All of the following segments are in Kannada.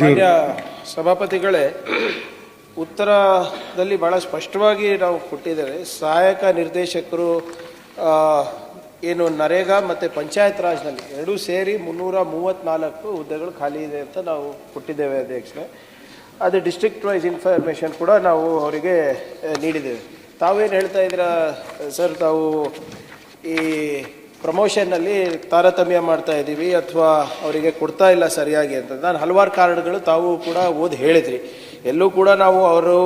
ಮಾನ್ಯ ಸಭಾಪತಿಗಳೇ ಉತ್ತರದಲ್ಲಿ ಬಹಳ ಸ್ಪಷ್ಟವಾಗಿ ನಾವು ಕೊಟ್ಟಿದ್ದೇವೆ. ಸಹಾಯಕ ನಿರ್ದೇಶಕರು ಏನು ನರೇಗಾ ಮತ್ತು ಪಂಚಾಯತ್ ರಾಜ್ನಲ್ಲಿ ಎರಡೂ ಸೇರಿ ಮುನ್ನೂರ ಮೂವತ್ತ್ನಾಲ್ಕು ಹುದ್ದೆಗಳು ಖಾಲಿ ಇದೆ ಅಂತ ನಾವು ಕೊಟ್ಟಿದ್ದೇವೆ ಅಧ್ಯಕ್ಷರೇ. ಅದು ಡಿಸ್ಟ್ರಿಕ್ಟ್ ವೈಸ್ ಇನ್ಫಾರ್ಮೇಷನ್ ಕೂಡ ನಾವು ಅವರಿಗೆ ನೀಡಿದ್ದೇವೆ. ತಾವೇನು ಹೇಳ್ತಾ ಇದ್ದೀರಾ ಸರ್? ತಾವು ಈ ಪ್ರಮೋಷನ್ನಲ್ಲಿ ತಾರತಮ್ಯ ಮಾಡ್ತಾ ಇದ್ದೀವಿ ಅಥವಾ ಅವರಿಗೆ ಕೊಡ್ತಾ ಇಲ್ಲ ಸರಿಯಾಗಿ ಅಂತ. ನಾನು ಹಲವಾರು ಕಾರಣಗಳು ತಾವು ಕೂಡ ಓದಿ ಹೇಳಿದ್ರಿ. ಎಲ್ಲೂ ಕೂಡ ನಾವು ಅವರು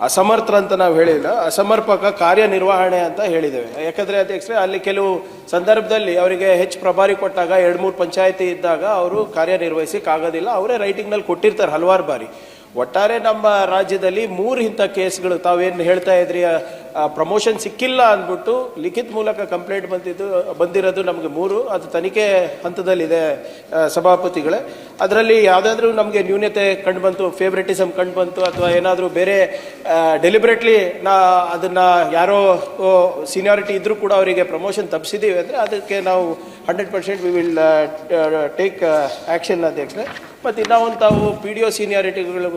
ಅಸಮರ್ಥ ಅಂತ ನಾವು ಹೇಳಿಲ್ಲ. ಅಸಮರ್ಪಕ ಕಾರ್ಯನಿರ್ವಹಣೆ ಅಂತ ಹೇಳಿದ್ದೇವೆ. ಯಾಕಂದರೆ ಅಧ್ಯಕ್ಷರೇ, ಅಲ್ಲಿ ಕೆಲವು ಸಂದರ್ಭದಲ್ಲಿ ಅವರಿಗೆ ಹೆಚ್ಚು ಪ್ರಭಾರಿ ಕೊಟ್ಟಾಗ ಎರಡು ಮೂರು ಪಂಚಾಯಿತಿ ಇದ್ದಾಗ ಅವರು ಕಾರ್ಯನಿರ್ವಹಿಸಿಕ್ಕಾಗೋದಿಲ್ಲ. ಅವರೇ ರೈಟಿಂಗ್ನಲ್ಲಿ ಕೊಟ್ಟಿರ್ತಾರೆ ಹಲವಾರು ಬಾರಿ. ಒಟ್ಟಾರೆ ನಮ್ಮ ರಾಜ್ಯದಲ್ಲಿ ಮೂರು ಇಂಥ ಕೇಸ್ಗಳು ತಾವೇನು ಹೇಳ್ತಾ ಇದ್ರಿ ಪ್ರಮೋಷನ್ ಸಿಕ್ಕಿಲ್ಲ ಅಂದ್ಬಿಟ್ಟು ಲಿಖಿತ್ ಮೂಲಕ ಕಂಪ್ಲೇಂಟ್ ಬಂದಿದ್ದು, ಬಂದಿರೋದು ನಮಗೆ ಮೂರು, ಅದು ತನಿಖೆ ಹಂತದಲ್ಲಿದೆ ಸಭಾಪತಿಗಳೇ. ಅದರಲ್ಲಿ ಯಾವುದಾದ್ರೂ ನಮಗೆ ನ್ಯೂನ್ಯತೆ ಕಂಡು ಬಂತು ಫೇವ್ರೆಟಿಸಮ್ ಕಂಡು ಬಂತು, ಅಥವಾ ಏನಾದರೂ ಬೇರೆ ಡೆಲಿಬ್ರೇಟ್ಲಿ ನಾ ಅದನ್ನು ಯಾರೋ ಸೀನಿಯಾರಿಟಿ ಇದ್ದರೂ ಕೂಡ ಅವರಿಗೆ ಪ್ರಮೋಷನ್ ತಪ್ಪಿಸಿದ್ದೀವಿ ಅಂದರೆ ಅದಕ್ಕೆ ನಾವು hundred percent we will take action ಅಧ್ಯಕ್ಷರೇ. ಮತ್ತು ಇನ್ನೂ ತಾವು ಪಿ ಡಿ ಒ ಸೀನಿಯಾರಿಟಿಗಳ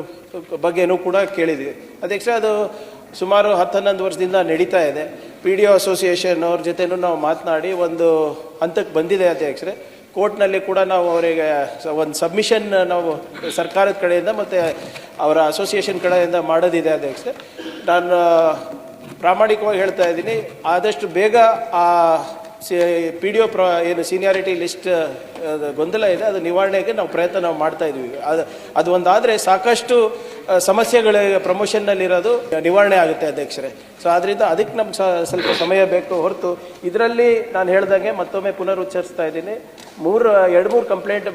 ಬಗ್ಗೆನೂ ಕೂಡ ಕೇಳಿದ್ವಿ. ಅಧ್ಯಕ್ಷರೇ, ಅದು ಸುಮಾರು ಹತ್ತು ಹನ್ನೊಂದು ವರ್ಷದಿಂದ ನಡೀತಾ ಇದೆ. ಪಿ ಡಿ ಒ ಅಸೋಸಿಯೇಷನ್ ಅವ್ರ ಜೊತೆನೂ ನಾವು ಮಾತನಾಡಿ ಒಂದು ಹಂತಕ್ಕೆ ಬಂದಿದೆ ಅಧ್ಯಕ್ಷರೇ. ಕೋರ್ಟ್ನಲ್ಲಿ ಕೂಡ ನಾವು ಅವರಿಗೆ ಒಂದು ಸಬ್ಮಿಷನ್ ನಾವು ಸರ್ಕಾರದ ಕಡೆಯಿಂದ ಮತ್ತು ಅವರ ಅಸೋಸಿಯೇಷನ್ ಕಡೆಯಿಂದ ಮಾಡೋದಿದೆ ಅಧ್ಯಕ್ಷರೇ. ನಾನು ಪ್ರಾಮಾಣಿಕವಾಗಿ ಹೇಳ್ತಾ ಇದ್ದೀನಿ, ಆದಷ್ಟು ಬೇಗ ಆ ಪಿ ಡಿ ಒ ಪ್ರ, ಏನು ಸೀನಿಯಾರಿಟಿ ಲಿಸ್ಟ್ ಗೊಂದಲ ಇದೆ, ಅದು ನಿವಾರಣೆಗೆ ನಾವು ಪ್ರಯತ್ನ ನಾವು ಮಾಡ್ತಾ ಇದ್ದೀವಿ. ಅದು ಅದು ಒಂದಾದರೆ ಸಾಕಷ್ಟು ಸಮಸ್ಯೆಗಳು ಪ್ರಮೋಷನ್ನಲ್ಲಿರೋದು ನಿವಾರಣೆ ಆಗುತ್ತೆ ಅಧ್ಯಕ್ಷರೇ. ಸೊ ಆದ್ದರಿಂದ ಅದಕ್ಕೆ ನಮ್ಗೆ ಸ್ವಲ್ಪ ಸಮಯ ಬೇಕು ಹೊರತು ಇದರಲ್ಲಿ ನಾನು ಹೇಳ್ದಂಗೆ ಮತ್ತೊಮ್ಮೆ ಪುನರುಚ್ಚರಿಸ್ತಾ ಇದ್ದೀನಿ. ಮೂರು ಎರಡು ಮೂರು ಕಂಪ್ಲೇಂಟ್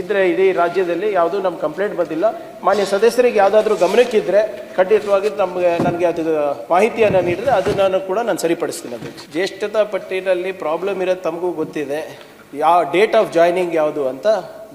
ಇದ್ರೆ ಇಡೀ ರಾಜ್ಯದಲ್ಲಿ ಯಾವುದೂ ನಮ್ಮ ಕಂಪ್ಲೇಂಟ್ ಬಂದಿಲ್ಲ. ಮಾನ್ಯ ಸದಸ್ಯರಿಗೆ ಯಾವುದಾದ್ರೂ ಗಮನಕ್ಕಿದ್ರೆ ಖಂಡಿತವಾಗಿ ನಮಗೆ, ನನಗೆ ಅದು ಮಾಹಿತಿಯನ್ನು ನೀಡಿದ್ರೆ ನಾನು ಕೂಡ ನಾನು ಸರಿಪಡಿಸ್ತೀನಿ ಅದು ಜ್ಯೇಷ್ಠತಾ ಪಟ್ಟಿನಲ್ಲಿ ಪ್ರಾಬ್ಲಮ್ ಇರೋದು ತಮಗೂ ಗೊತ್ತಿದೆ. ಯಾವ ಡೇಟ್ ಆಫ್ ಜಾಯ್ನಿಂಗ್ ಯಾವುದು ಅಂತ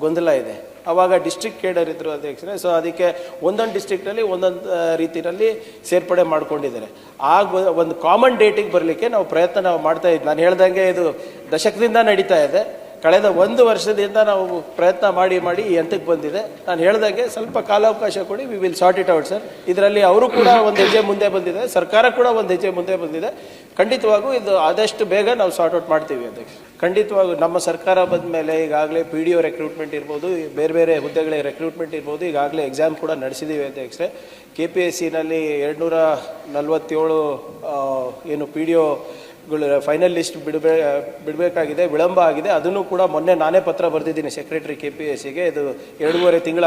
ಗೊಂದಲ ಇದೆ. ಅವಾಗ ಡಿಸ್ಟ್ರಿಕ್ಟ್ ಕೇಡರ್ ಇದ್ರು ಅಧ್ಯಕ್ಷರೇ ಸೊ ಅದಕ್ಕೆ ಒಂದೊಂದು ಡಿಸ್ಟ್ರಿಕ್ಟಲ್ಲಿ ಒಂದೊಂದು ರೀತಿಯಲ್ಲಿ ಸೇರ್ಪಡೆ ಮಾಡ್ಕೊಂಡಿದ್ದಾರೆ. ಆ ಒಂದು ಕಾಮನ್ ಡೇಟಿಗೆ ಬರಲಿಕ್ಕೆ ನಾವು ಪ್ರಯತ್ನ ನಾವು ಮಾಡ್ತಾ ಇದ್ವಿ. ನಾನು ಹೇಳ್ದಂಗೆ ಇದು ದಶಕದಿಂದ ನಡೀತಾ ಇದೆ. ಕಳೆದ ಒಂದು ವರ್ಷದಿಂದ ನಾವು ಪ್ರಯತ್ನ ಮಾಡಿ ಮಾಡಿ ಈ ಹಂತಕ್ಕೆ ಬಂದಿದೆ. ನಾನು ಹೇಳ್ದಂಗೆ ಸ್ವಲ್ಪ ಕಾಲಾವಕಾಶ ಕೊಡಿ we will sort it out sir ಇದರಲ್ಲಿ ಅವರು ಕೂಡ ಒಂದು ಹೆಜ್ಜೆ ಮುಂದೆ ಬಂದಿದೆ ಸರ್ಕಾರ ಕೂಡ ಒಂದು ಹೆಜ್ಜೆ ಮುಂದೆ ಬಂದಿದೆ. ಖಂಡಿತವಾಗೂ ಇದು ಆದಷ್ಟು ಬೇಗ ನಾವು ಸಾರ್ಟ್ ಔಟ್ ಮಾಡ್ತೀವಿ ಅಧ್ಯಕ್ಷ. ಖಂಡಿತವಾಗೂ ನಮ್ಮ ಸರ್ಕಾರ ಬಂದ ಮೇಲೆ ಈಗಾಗಲೇ ಪಿ ಡಿ ಒ ರೆಕ್ರೂಟ್ಮೆಂಟ್ ಇರ್ಬೋದು, ಬೇರೆ ಬೇರೆ ಹುದ್ದೆಗಳಿಗೆ ರೆಕ್ರೂಟ್ಮೆಂಟ್ ಇರ್ಬೋದು, ಈಗಾಗಲೇ ಎಕ್ಸಾಮ್ ಕೂಡ ನಡೆಸಿದ್ದೀವಿ ಅಧ್ಯಕ್ಷರೇ. ಕೆ ಪಿ ಎಸ್ ಸಿನಲ್ಲಿ ಎರಡುನೂರ ನಲವತ್ತೇಳು ಏನು P D O final list ಬಿಡಬೇ, ಬಿಡಬೇಕಾಗಿದೆ, ವಿಳಂಬ ಆಗಿದೆ. ಅದನ್ನು ಕೂಡ ಮೊನ್ನೆ ನಾನೇ ಪತ್ರ ಬರೆದಿದ್ದೀನಿ ಸೆಕ್ರೆಟರಿ ಕೆ ಪಿ ಎಸ್ ಸಿಗೆ ಇದು ಎರಡೂವರೆ ತಿಂಗಳ